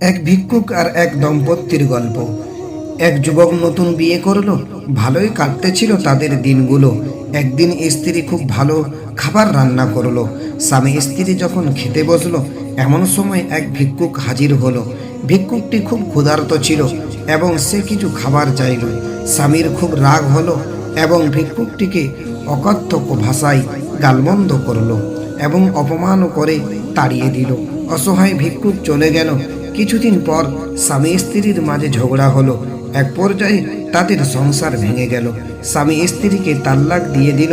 এক ভিক্ষুক আর এক দম্পতির গল্প। এক যুবক নতুন বিয়ে করল, ভালোই কাটতেছিল তাদের দিনগুলো। একদিন স্ত্রী খুব ভালো খাবার রান্না করল। স্বামী স্ত্রী যখন খেতে বসল, এমন সময় এক ভিক্ষুক হাজির হলো। ভিক্ষুকটি খুব ক্ষুধার্ত ছিল এবং সে কিছু খাবার চাইল। স্বামীর খুব রাগ হলো এবং ভিক্ষুকটিকে অকথ্যক ভাষায় গালমন্দ করল এবং অপমান করে তাড়িয়ে দিল। অসহায় ভিক্ষুক চলে গেল কিছুদিন পর স্বামী স্ত্রীর মাঝে ঝগড়া হলো। এক পর্যায়ে তাদের সংসার ভেঙে গেল। স্বামী স্ত্রীকে তাল্লাক দিয়ে দিল।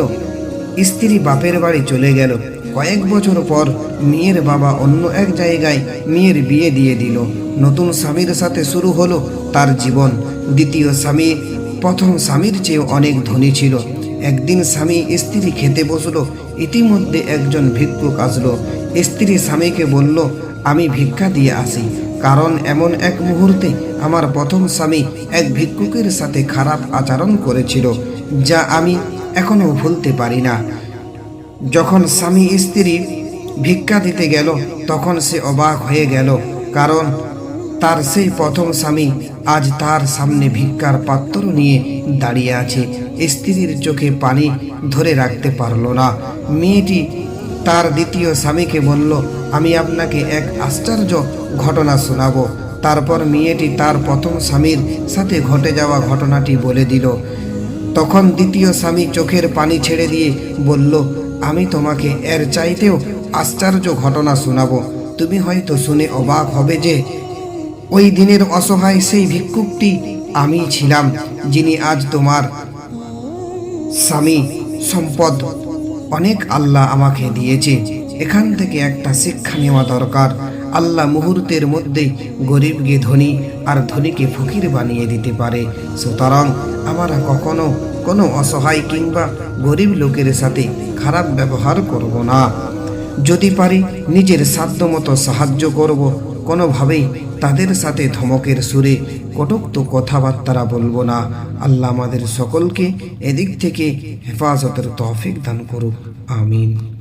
স্ত্রী বাপের বাড়ি চলে গেল। কয়েক বছর পর মেয়ের বাবা অন্য এক জায়গায় মেয়ের বিয়ে দিয়ে দিল। নতুন স্বামীর সাথে শুরু হলো তার জীবন। দ্বিতীয় স্বামী, প্রথম স্বামীর চেয়ে অনেক ধনী ছিল। একদিন স্বামী স্ত্রী খেতে বসল। ইতিমধ্যে একজন ভিক্ষুক আসলো। স্ত্রী স্বামীকে বলল, আমি ভিক্ষা দিয়ে আসি। কারণ এমন এক মুহূর্তে আমার প্রথম স্বামী এক ভিক্ষুকের সাথে খারাপ আচরণ করেছিল, যা আমি এখনও ভুলতে পারি না। যখন স্বামী স্ত্রী ভিক্ষা দিতে গেল, তখন সে অবাক হয়ে গেল, কারণ তার সেই প্রথম স্বামী আজ তার সামনে ভিক্ষার পাত্র নিয়ে দাঁড়িয়ে আছে। স্ত্রীর চোখে পানি ধরে রাখতে পারল না। মেয়েটি তার দ্বিতীয় স্বামীকে বলল, আমি আপনাকে এক আশ্চর্য ঘটনা শোনাবো। তারপর মেয়েটি তার প্রথম স্বামীর সাথে ঘটে যাওয়া ঘটনাটি বলে দিল। তখন দ্বিতীয় স্বামী চোখের পানি ছেড়ে দিয়ে বলল, আমি তোমাকে এর চাইতেও আশ্চর্য ঘটনা শোনাব। তুমি হয়তো শুনে অবাক হবে যে, ওই দিনের অসহায় সেই ভিক্ষুকটি আমি ছিলাম, যিনি আজ তোমার স্বামী সম্পদ অনেক আল্লাহ আমাকে দিয়েছে। এখান থেকে একটা শিক্ষা নেওয়া দরকার। আল্লাহ মুহূর্তের মধ্যে গরিবকে ধনী আর ধনীকে ফকির বানিয়ে দিতে পারে। সুতরাং আমরা কখনো কোনো অসহায় কিংবা গরিব লোকের সাথে খারাপ ব্যবহার করব না। যদি পারি, নিজের সাধ্যমতো সাহায্য করব। কোনোভাবেই তাদের সাথে ধমকের সুরে কটুক্ত কথাবার্তারা বলব না। আল্লাহ আমাদের সকলকে এদিক থেকে হেফাজতের তহফিক দান করুক। আমিন।